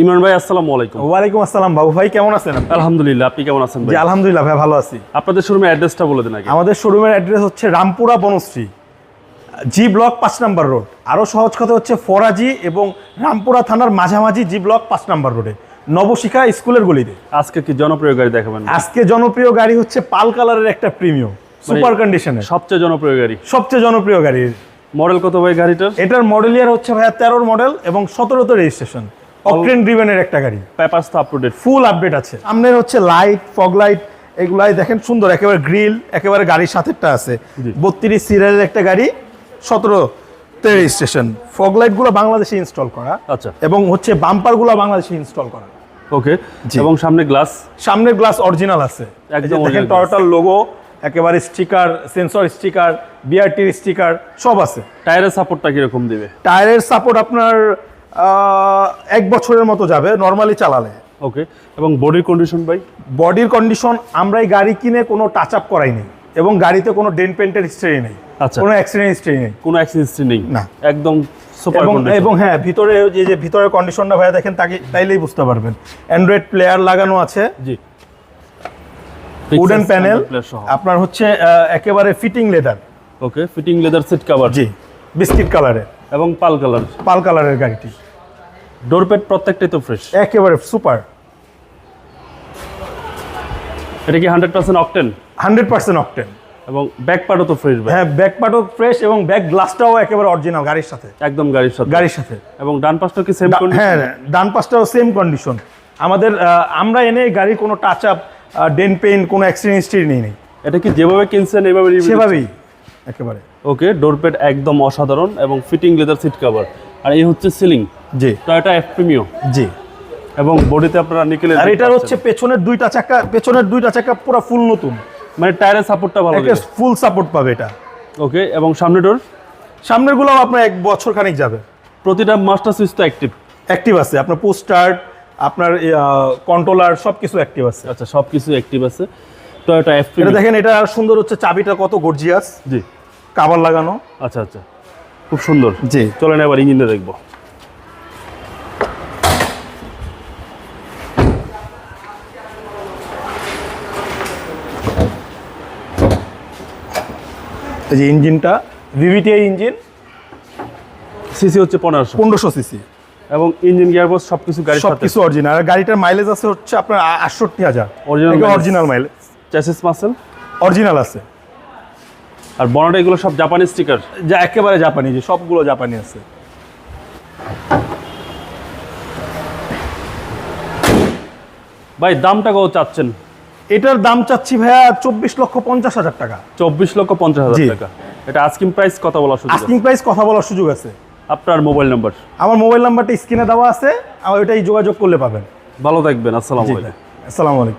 ইমরান ভাই আসসালামু আলাইকুম। ওয়ালাইকুম আসসালাম বাবু ভাই কেমন আছেন? আলহামদুলিল্লাহ আপনি কেমন আছেন ভাই? জি আলহামদুলিল্লাহ ভাই ভালো আছি। আপনাদের শোরুমের অ্যাড্রেসটা বলে দেন আগে। আমাদের শোরুমের অ্যাড্রেস হচ্ছে রামপুরা বনশ্রী জি ব্লক পাঁচ নাম্বার রোড আরও সহজ কথা হচ্ছে ফরাজি এবং রামপুরা থানার মাঝামাঝি জি ব্লক পাঁচ নাম্বার রোডে নবশিখা স্কুলের গলিতে। আজকে কি জনপ্রিয় গাড়ি দেখাবেন? আজকে জনপ্রিয় গাড়ি হচ্ছে পাল কালারের একটা প্রিমিয়াম সুপার কন্ডিশনের সবচেয়ে জনপ্রিয় গাড়ি। সবচেয়ে জনপ্রিয় গাড়ি। মডেল কত ভাই গাড়িটার? এটার মডেল ইয়ার হচ্ছে ভাইয়া তেরোর মডেল এবং সতেরোতে রেজিস্ট্রেশন অকটেন ড্রিভেনের একটা গাড়ি। পেপারস তো up to date full update আছে। সামনের হচ্ছে লাইট ফগ লাইট এগুলাই দেখেন সুন্দর একেবারে গ্রিল একেবারে গাড়ির সাথেটা আছে। জি। বত্রিশ সিরিয়ালের একটা গাড়ি সতেরো তে রেজিস্ট্রেশন ফগ লাইটগুলো বাংলাদেশে ইনস্টল করা আচ্ছা। এবং হচ্ছে বাম্পারগুলো বাংলাদেশে ইনস্টল করা। ওকে এবং সামনে গ্লাস সামনের গ্লাস অরিজিনাল আছে। একদম দেখেন টয়োটার লোগো একেবারে স্টিকার সেন্সর স্টিকার বিআরটির স্টিকার সব আছে। টায়ারের সাপোর্টটা কীরকম দিবে? টায়ারের সাপোর্ট আপনার এক বছরের মতো যাবে নর্মালি চালালে। ওকে এবং বডির কন্ডিশন ভাই? বডির কন্ডিশন আমরা এই গাড়ি কিনে কোনো টাচ আপ করাইনি এবং গাড়িতে কোনো ডেন পেন্টের হিস্ট্রি নেই আচ্ছা। কোনো অ্যাক্সিডেন্ট হিস্ট্রি নেই। কোনো অ্যাক্সিডেন্ট নেই? না। একদম সুপার এবং হ্যাঁ ভিতরে যে যে ভিতরের কন্ডিশনটা ভাইয়া দেখেন তাকে তাইলেই বুঝতে পারবেন। অ্যান্ড্রয়েড প্লেয়ার লাগানো আছে। জি। উডেন প্যানেল আপনার হচ্ছে একেবারে fitting leather okay fitting leather seat cover জি বিস্কিট কালারের এবং পাল কালার। পাল কালারের গাড়িটি। ডোরপেট প্রত্যেকটাই তো ফ্রেশ একেবারে সুপার এটা কি hundred percent octane hundred percent octane এবং ব্যাক পার্টও তো ফ্রেশ হ্যাঁ ব্যাক পার্টও ফ্রেশ এবং ব্যাক গ্লাসটাও একেবারে অরিজিনাল গাড়ির সাথে। একদম গাড়ির সাথে। গাড়ির সাথে। এবং ডান পাশটা কি সেম ডা- হ্যাঁ ডান পাশটাও সেম কন্ডিশন আমাদের আমরা এনে গাড়ির কোনো টাচ আপ ডেন পেন কোনো অ্যাক্সিডেন্ট হিস্ট্রি নেই নেই। এটা কি যেভাবে কিনছেন এইভাবে সেভাবেই একেবারে। ওকে ডোরপেড একদম অসাধারণ এবং ফিটিং লেদার সিট কভার আর এই হচ্ছে ceiling G. Toyota F Premio G. এবং বডিতে আপনারা নিকেলের আর এটার হচ্ছে পেছনের দুইটা চাকা পেছনের দুইটা চাকা পুরো ফুল নতুন। মানে টায়ারের সাপোর্টটা ভালো ফুল সাপোর্ট পাবে এটা। ওকে এবং সামনে ডোর সামনেরগুলো আপনার এক বছর খানিক যাবে। প্রতিটা মাস্টার সুইচ তো অ্যাক্টিভ অ্যাক্টিভ আছে। আপনার পোস্টার আপনার কন্ট্রোলার সব কিছু অ্যাক্টিভ আছে। আচ্ছা সব কিছু অ্যাক্টিভ আছে। টয়োটা এফ এটা দেখেন এটা আর সুন্দর হচ্ছে চাবিটা কত গর্জিয়াস জি। কাবার লাগানো। আচ্ছা আচ্ছা। খুব সুন্দর। জি। চলেন এবার ইঞ্জিনটা দেখব। এই যে ইঞ্জিনটা ভিভিটিআই ইঞ্জিন। সিসি হচ্ছে পনেরোশো। পনেরোশো সিসি এবং ইঞ্জিন গিয়ারবক্স সব কিছু গাড়ি সব কিছু অরিজিনাল আর গাড়িটার মাইলেজ আছে হচ্ছে আপনার আটষট্টি হাজার। Mileage। অরিজিনাল মাইলেজ চ্যাসিস মাসেল অরিজিনাল আছে। আর বনাটা এগুলো সব জাপানি স্টিকার যা একেবারে জাপানি যে সবগুলো জাপানি আছে। ভাই দামটা কত চাচ্ছেন? এটার দাম চাচ্ছি ভাইয়া চব্বিশ লক্ষ পঞ্চাশ হাজার টাকা। চব্বিশ লক্ষ পঞ্চাশ হাজার টাকা। এটা আস্কিং প্রাইস কত বলা সুযোগ? আস্কিং প্রাইস কথা বলার সুযোগ আছে। আপনার মোবাইল নাম্বার আমার মোবাইল নাম্বারটা স্ক্রিনে দেওয়া আছে। আমার ওইটাই যোগাযোগ করলে পাবেন। ভালো থাকবেন আসসালামু আলাইকুম। আসসালামু আলাইকুম।